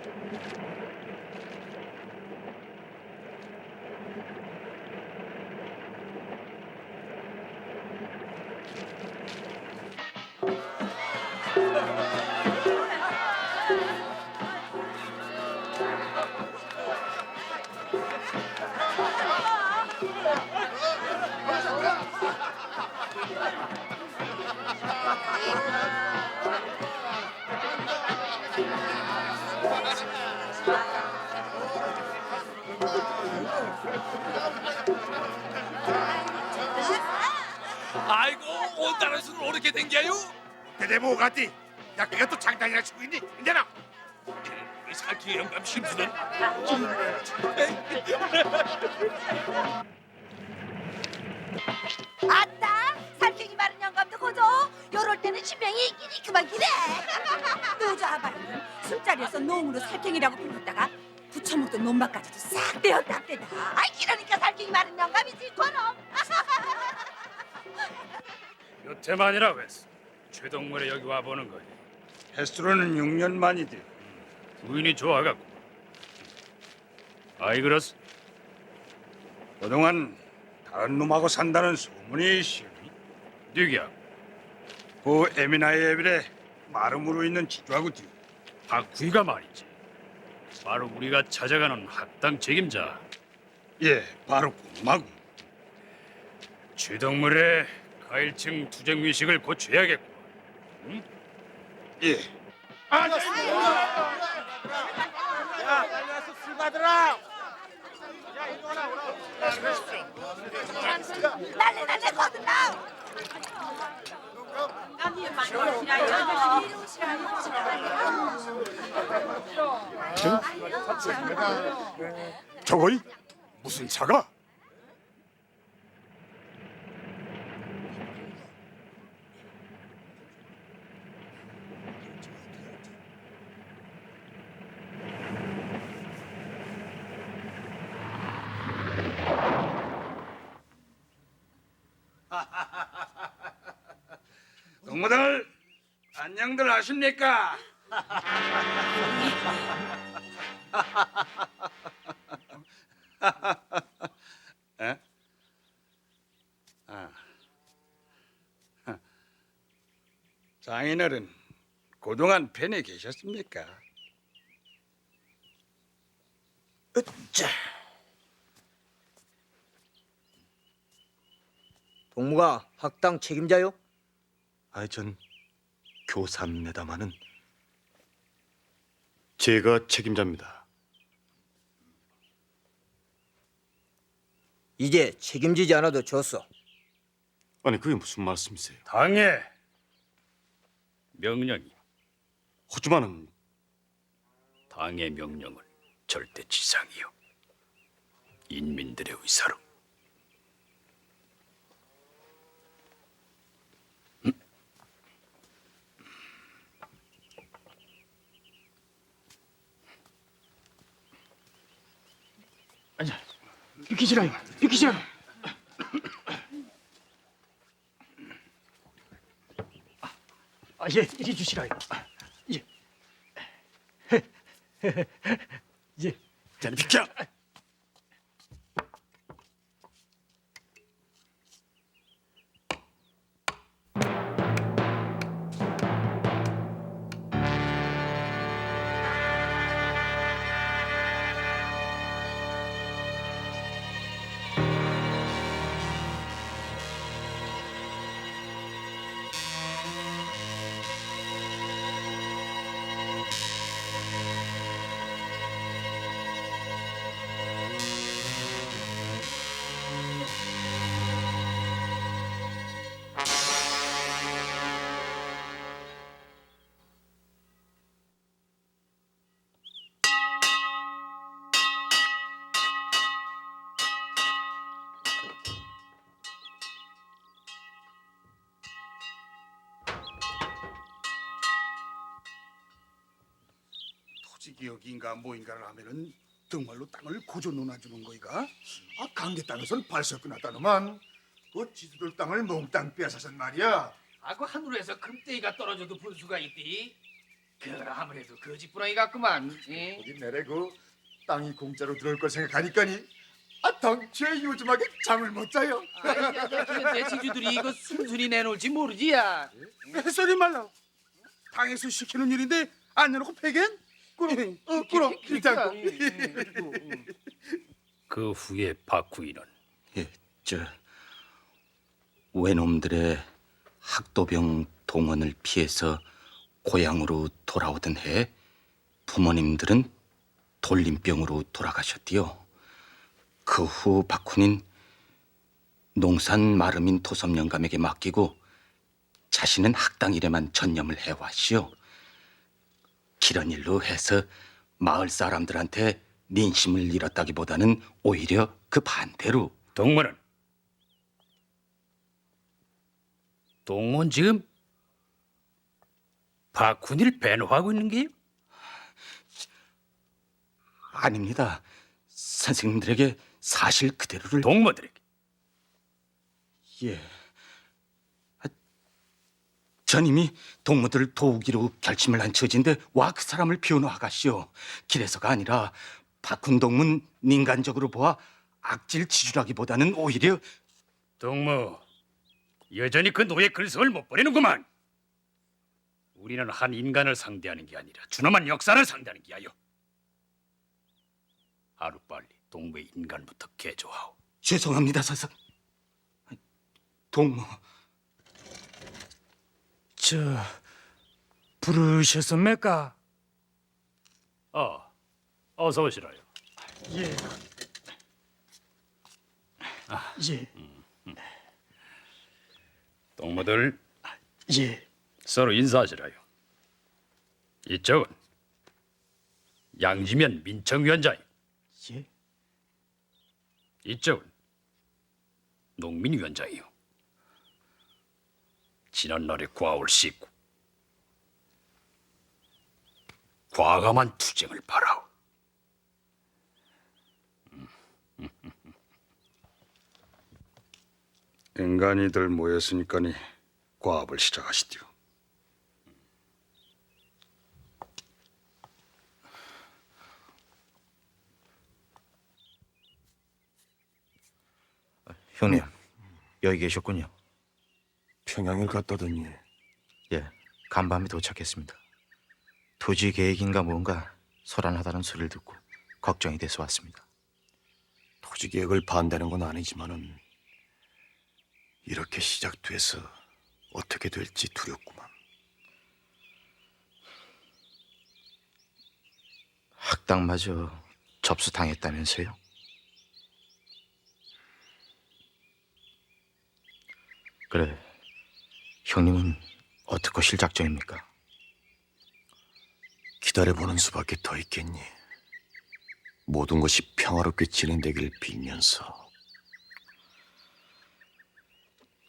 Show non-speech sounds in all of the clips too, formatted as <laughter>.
ハハハハ! 대대 뭐가 디? 야 그가 또 장난이나 치고 있니? 이제나? 우리 살기 영감 심수는 아따 살쾡이 마른 영감도 고조 요럴 때는 신명이 이리 그만 기래 노조 아바이는 술자리에서 농으로 살쾡이라고 불렀다가 부처먹던 논밭까지도 싹 떼었다 떼다. 아이 이러니까 살쾡이 마른 영감이지 그럼 여태만이라고 했어 최동물에 여기 와보는 거지 횟수로는 6년 만이지. 부인이 좋아갖고 아이 그렇소 그동안 다른 놈하고 산다는 소문이 있으니 누구야? 그 에미나의 애비래 마름으로 있는 지주하고 뒤. 박구이가 말이지 바로 우리가 찾아가는 학당 책임자 예, 바로 고마고. 최동물의 가일층 투쟁 위식을 고쳐야겠고 예. 거들라. 저거이? 무슨 차가? 동무들 안녕들 하십니까? <laughs> 에? 아. 장인어른 그동안 펜에 계셨습니까? 으짜. 동무가 학당 책임자요? 아이 전 교사입니다마는 제가 책임자입니다. 이제 책임지지 않아도 좋소. 아니 그게 무슨 말씀이세요? 당의 명령이 하지만은 당의 명령은 절대 지상이요 인민들의 의사로 비키시라요. 비키시라요. 아, 예, 이리 주시라요. 예. 예. 자네 비켜. 토지 기억인가 뭐인가를 하면은 정말로 땅을 고조 논아주는 거이가? 아 강계 땅에선 발설 끝났다더만 그 지주들 땅을 몽땅 빼앗아선 말이야 아, 그 하늘에서 금대기가 떨어져도 볼 수가 있디. 그 아무래도 거짓부렁이 같구만. 예? 거기 내래고 땅이 공짜로 들어올 걸 생각하니까니 아 덩치에 요즘하게 잠을 못 자요. 아이, 내 지주들이 이거 순순히 내놓을지 모르지야. 햇소리 말라. 당에서 시키는 일인데 안 내놓고 패겐? 그럼 어, 그럼 일단 그 후에 박후인은 예, 저 외놈들의 학도병 동원을 피해서 고향으로 돌아오던 해 부모님들은 돌림병으로 돌아가셨디요. 그 후 박훈인 농산 마름인 토섬 영감에게 맡기고 자신은 학당 일에만 전념을 해왔시오. 그런 일로 해서 마을 사람들한테 민심을 잃었다기보다는 오히려 그 반대로 동무는 동무는 지금 박훈이를 배노하고 있는 게요? 아닙니다. 선생님들에게 사실 그대로를 동무들에게 예. 아, 전 이미 동무들을 도우기로 결심을 한 처지인데 와 그 사람을 비워놓아가시오. 길에서가 아니라 박훈 동문 인간적으로 보아 악질 지주라기보다는 오히려 동무 여전히 그 노예 글성을 못 버리는구만. 우리는 한 인간을 상대하는 게 아니라 준엄한 역사를 상대하는 게야요. 하루빨리 동무의 인간부터 개조하오. 죄송합니다, 선생. 동무 저 부르셨습니까? 어, 어서 오시라요. 예. 예, 동무들 예. 서로 인사하시라요. 이쪽은 양지면 민청위원장이, 예. 이쪽은 농민위원장이요. 지난날의 과오를 씻고 과감한 투쟁을 바라오. <laughs> 인간이들 모였으니까니 과업을 시작하시디요. 형님 여기 계셨군요. 평양을 갔다더니 예, 간밤에 도착했습니다. 토지 계획인가 뭔가 소란하다는 소리를 듣고 걱정이 돼서 왔습니다. 토지 계획을 반대하는 건 아니지만은 이렇게 시작돼서 어떻게 될지 두렵구만. 학당마저 접수당했다면서요? 그래, 형님은 어떻게 실 작정입니까? 기다려보는 수밖에 더 있겠니? 모든 것이 평화롭게 진행되길 빌면서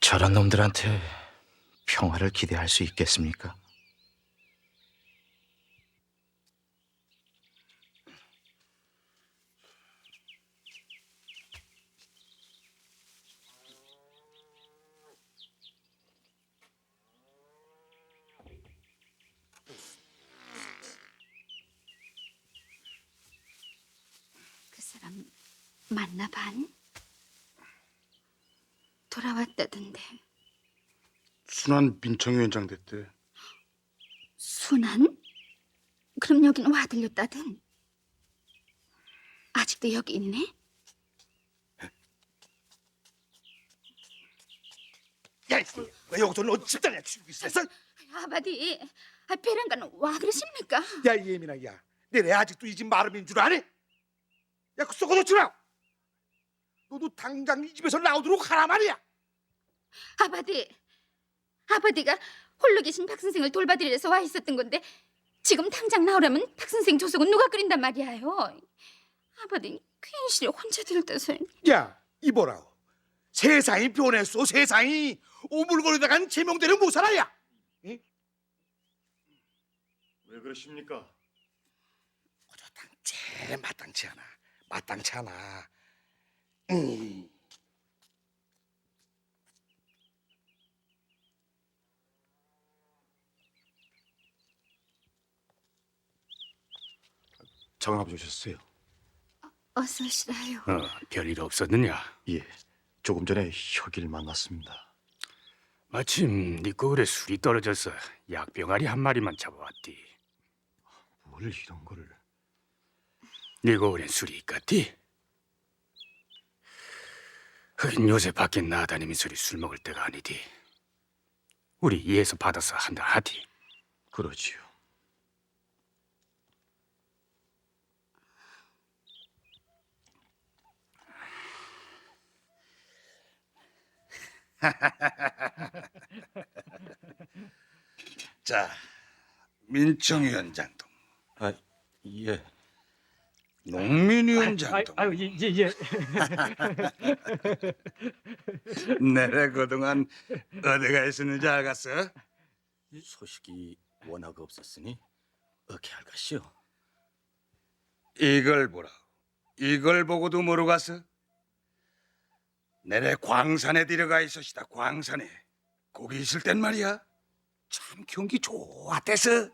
저런 놈들한테 평화를 기대할 수 있겠습니까? 그 사람 만나 반? 돌아왔다던데 순환 민청위원장 됐대. 순한? 그럼 여기는 와 들렸다든 아직도 여기 있네? 야, 왜 여기서 너 집단이야 죽이고 있어? 아바디 아, 베란가는 와 그러십니까? 야, 이 예민아, 야, 내내 아직도 이 집 마름인 줄 아니? 야, 그 썩어놓지라. 너도 당장 이 집에서 나오도록 하라 말이야. 아바디 아바디가 홀로 계신 박 선생을 돌봐드리려서 와 있었던 건데 지금 당장 나오라면 박 선생 조속은 누가 끓인단 말이야요 아바디 괜시리 혼자 들떠서 야, 이보라오. 세상이 변했어, 세상이. 오물거리다간 제명대로 못 살아야. 왜 그러십니까? 제 마땅치 않아. 마땅치 않아. 음. 장아버지 오셨어요? 어서 오시라요. 어, 별일 없었느냐? 예, 조금 전에 혁일 만났습니다. 마침 네 거울에 술이 떨어져서 약병아리 한 마리만 잡아왔디. 뭘 이런 거를? 네 거울엔 술이 있겠디? 하긴 요새 밖에 나다니면 술이 술 먹을 때가 아니디. 우리 이에서 받아서 한잔 하디. 그러지요. <laughs> 자, 민청 위원장도, 아, 예. 농민위원장도. 아유 예 예. 예. <laughs> 내래 그동안 어디가 있었는지 알겠어? 소식이 워낙 없었으니 어떻게 할 것이오? 이걸 보라. 이걸 보고도 모르고 갔어? 내래 광산에 들어가 있었시다. 광산에. 거기 있을 땐 말이야. 참 경기 좋았대서.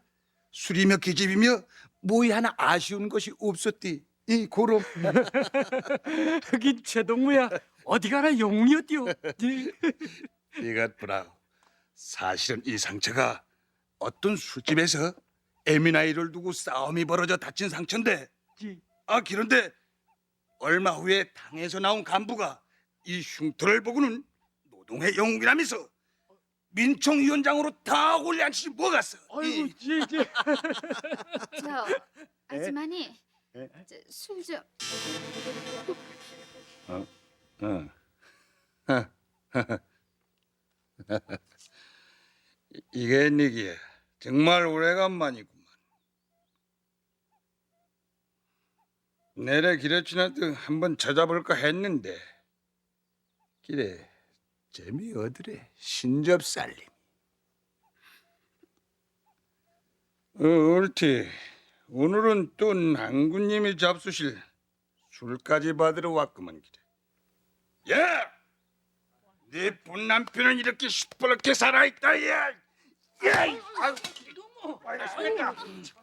술이며 기집이며 뭐이 하나 아쉬운 것이 없었디. 이 고름. <laughs> 흑인 최동무야 어디 가나 영웅이었디요. 예. 이것 보라. 사실은 이 상처가 어떤 술집에서 에미나이를 두고 싸움이 벌어져 다친 상처인데 예. 아 그런데 얼마 후에 당에서 나온 간부가 이 흉터를 보고는 노동의 영웅이라면서 민청위원장으로 다 올려앉히지 뭐갔어? 아이고 이- 예 예. <laughs> 저 아주머니 술 좀. 어. 이- <laughs> 이게 니기야. 정말 오래간만이구만. 내래 길에 지나듯 한번 찾아볼까 했는데. 길 에 재미 어드래 신접살림 어, 옳지 오늘은 또 난구님이 잡수실 술까지 받으러 왔구먼 기래 야! 네본 남편은 이렇게 시퍼렇게 살아있다 야! 야! 이- 아유,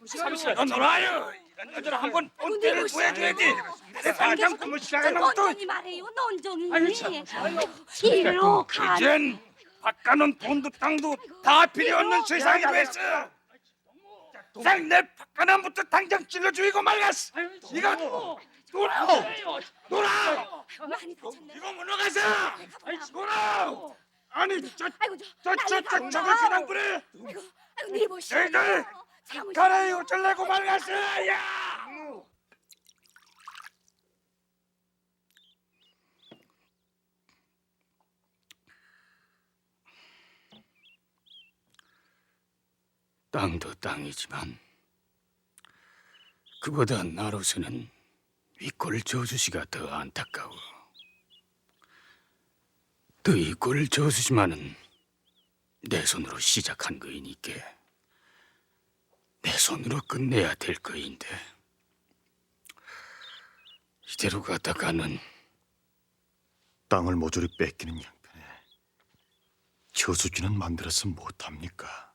잠시만 너 놀아요 이런 여 자를 한번 본때를 보여줘야지. 내 사장 시작해 놓고. 논종이 말해요, 논종이. 일로 가. 이젠 바꿔놓은 돈도 땅도 다 필요 없는 세상이 됐어. 내 바꿔놓은부터 당장 찔러주이고 말겠어. 이거 놀아 놀아 많이 다쳤네. 이거 물러가서. 놀아 아니 저 아이고 저, 저, 저, 저, 저걸 그냥 그래 아이고, 아이고 네. 너희들 참으시오. 가라이 어쩌려고 말겠어 야. 땅도 땅이지만 그보다 나로서는 윗골 저수지가 더 안타까워. 또 이골 저수지만은 내 손으로 시작한 거이니께 내 손으로 끝내야 될 거인데 이대로 가다가는 땅을 모조리 뺏기는 양편에 저수지는 만들어서 못합니까?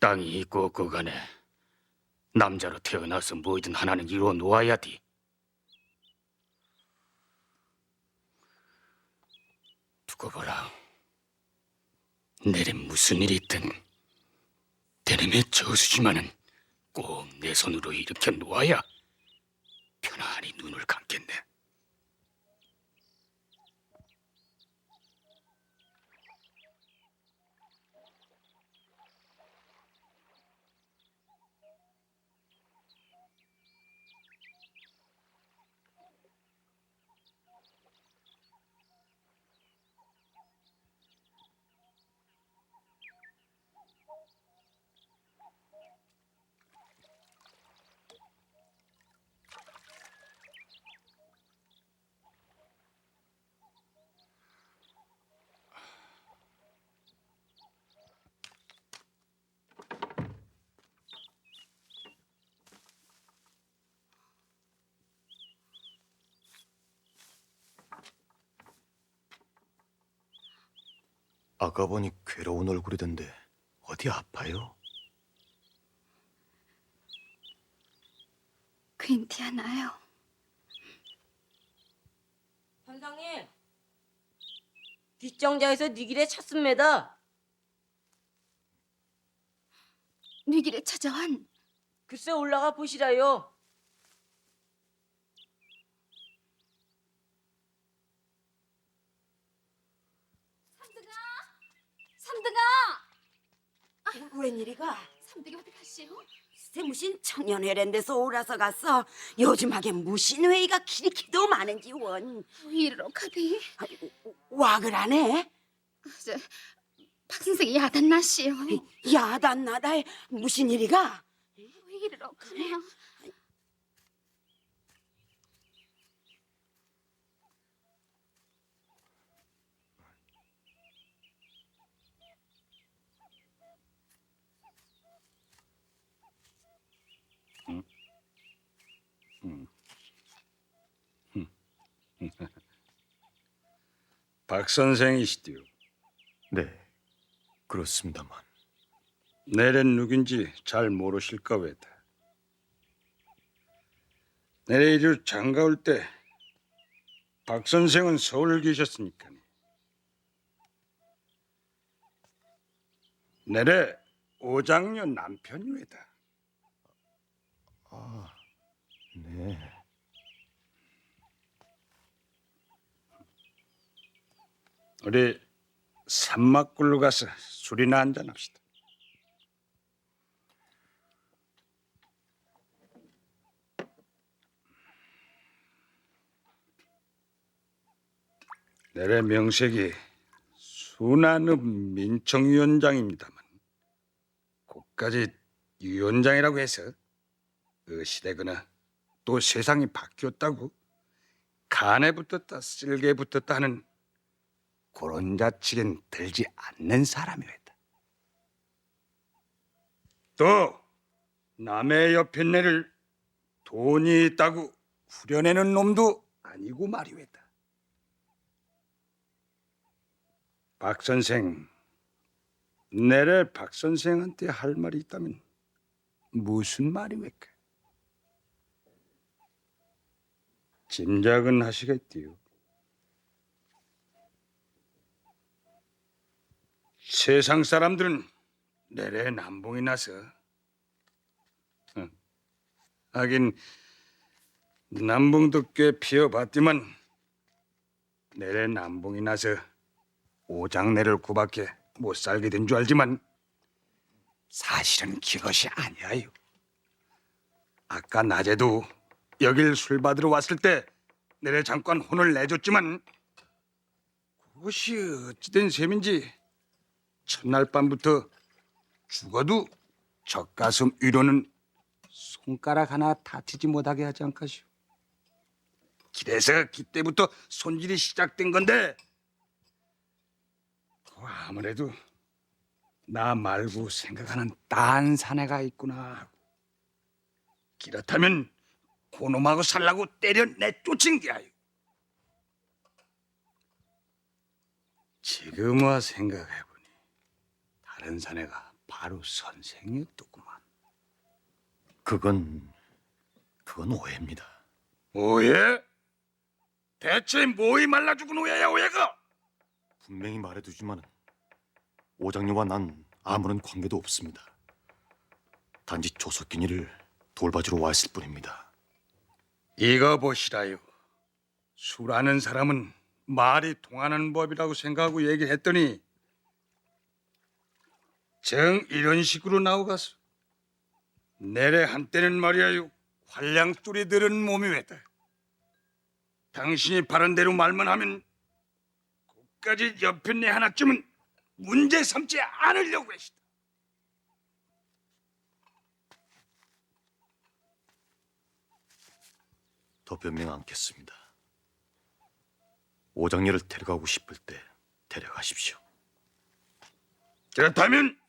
땅이 있고 없고 간에 남자로 태어나서 뭐이든 하나는 이루어 놓아야 돼. 두고 보라. 내래 무슨 일이 있든 대림의 저수지만은 꼭 내 손으로 일으켜 놓아야 편안히 눈을 감겠네. 아까 보니 괴로운 얼굴이던데 어디 아파요? 괜찮아요. 선상님 뒷정자에서 네 길에 찾습니다 네 길에 찾아온 글쎄 올라가 보시라요 삼등아, 웬일이가? 삼등이 어디 갔시오? 세 무신 청년회란 데서 오라서 갔어. 요즘 하게 무신회의가 기리키도 많은지 원. 이리로 가디. 와 그러네. 저, 박 선생이 야단 났시오. 야단 나다에 무슨 일이가? 이리로 가나. 박 선생이시디요. 네, 그렇습니다만. 내는 누군지 잘 모르실까 왜다. 내래 이리 장가 올 때 박 선생은 서울 계셨으니까. 내래 오장녀 남편이외다. 아, 네. 우리 산막굴로 가서 술이나 한잔 합시다. 내래 명색이 순환읍 민청위원장입니다만 그까지 위원장이라고 해서 그 시대거나 또 세상이 바뀌었다고 간에 붙었다 쓸개 붙었다 하는 그런 자측엔 들지 않는 사람이었다. 또 남의 옆에 내를 돈이 있다고 후려내는 놈도 아니고 말이었다. 박 선생, 내래 박 선생한테 할 말이 있다면 무슨 말이외까? 짐작은 하시겠디요. 세상 사람들은 내래 남봉이 나서 응. 하긴 남봉도 꽤 피어봤지만 내래 남봉이 나서 오장내를 구박해 못 살게 된 줄 알지만 사실은 그것이 아니야요. 아까 낮에도 여길 술 받으러 왔을 때 내래 잠깐 혼을 내줬지만 그것이 어찌된 셈인지 첫날 밤부터 죽어도 젖가슴 위로는 손가락 하나 다치지 못하게 하지 않겠시오. 길에서 그때부터 손질이 시작된 건데 그 아무래도 나 말고 생각하는 딴 사내가 있구나 그렇다면 고놈하고 살라고 때려 내쫓은 게아요. 지금 와 생각해보니 다른 사내가 바로 선생이었더구만. 그건 그건 오해입니다. 오해? 대체 뭐이 말라 죽은 오해야 오해가? 분명히 말해두지만 오장녀와 난 아무런 관계도 없습니다. 단지 조석균이를 돌봐주러 왔을 뿐입니다. 이거 보시라요. 술하는 사람은 말이 통하는 법이라고 생각하고 얘기했더니 정 이런 식으로 나오가서 내래 한때는 말이야요 활량줄이 들은 몸이 왜다. 당신이 바른 대로 말만 하면 끝까지 옆편내 하나쯤은 문제 삼지 않으려고 했다. 더 변명 않겠습니다. 오장녀를 데려가고 싶을 때 데려가십시오. 그렇다면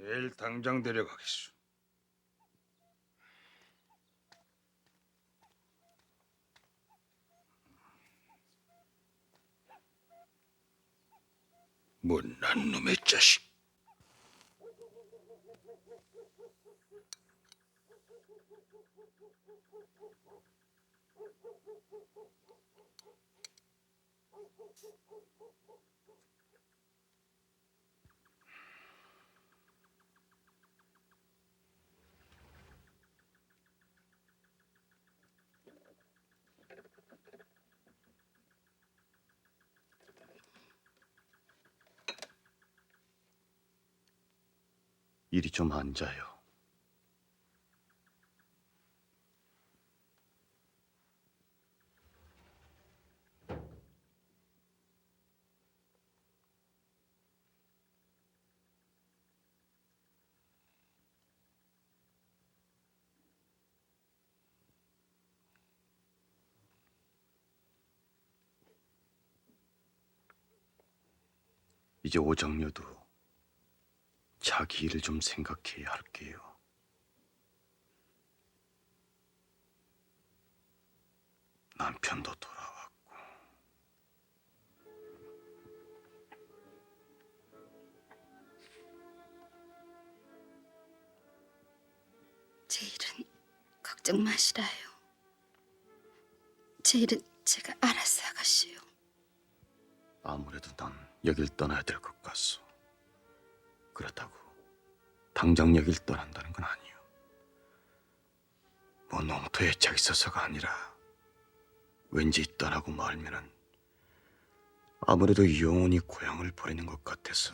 내일 당장 데려가겠소. 못난 놈의 자식. 이리 좀 앉아요. 이제 오정료도 자기 일을 좀 생각해야 할게요. 남편도 돌아왔고 제 일은 걱정 마시라요. 제 일은 제가 알아서 하겠시요. 아무래도 난 여길 떠나야 될 것 같소. 그렇다고 당장 여길 떠난다는 건 아니요. 뭐 농토에 차 있어서가 아니라 왠지 떠나고 말면은 아무래도 영원히 고향을 버리는 것 같아서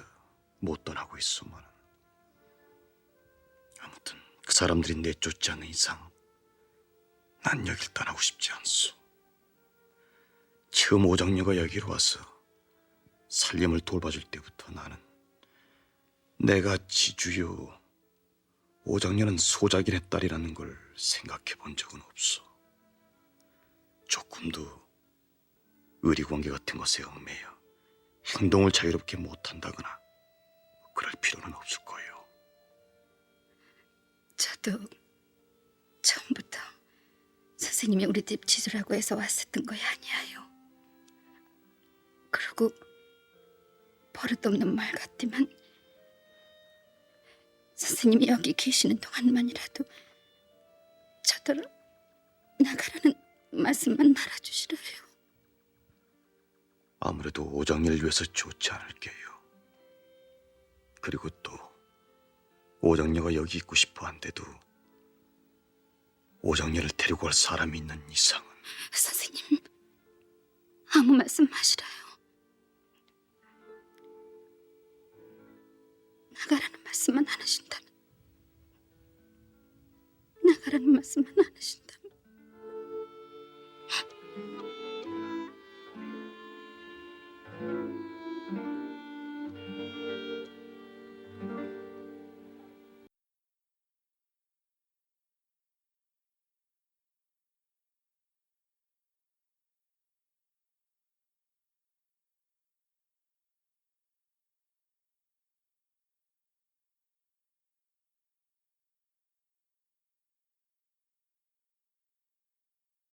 못 떠나고 있으면 아무튼 그 사람들이 내쫓지 않는 이상 난 여길 떠나고 싶지 않소. 처음 오정녀가 여기로 와서 살림을 돌봐줄 때부터 나는 내가 지주요 오정녀는 소작인의 딸이라는 걸 생각해 본 적은 없어. 조금도 의리관계 같은 것에 얽매여 행동을 자유롭게 못한다거나 그럴 필요는 없을 거예요. 저도 처음부터 선생님이 우리 집 지주라고 해서 왔었던 거야 아니에요. 그리고 버릇없는 말 같지만 선생님이 여기 계시는 동안만이라도 저더러 나가라는 말씀만 말아주시라요. 아무래도 오정리를 위해서 좋지 않을게요. 그리고 또 오정녀가 여기 있고 싶어 한데도 오정녀를 데리고 갈 사람이 있는 이상은 선생님 아무 말씀 마시라요. 나가라는 መስመናነሽ እንተን ነገርን መስመናነሽ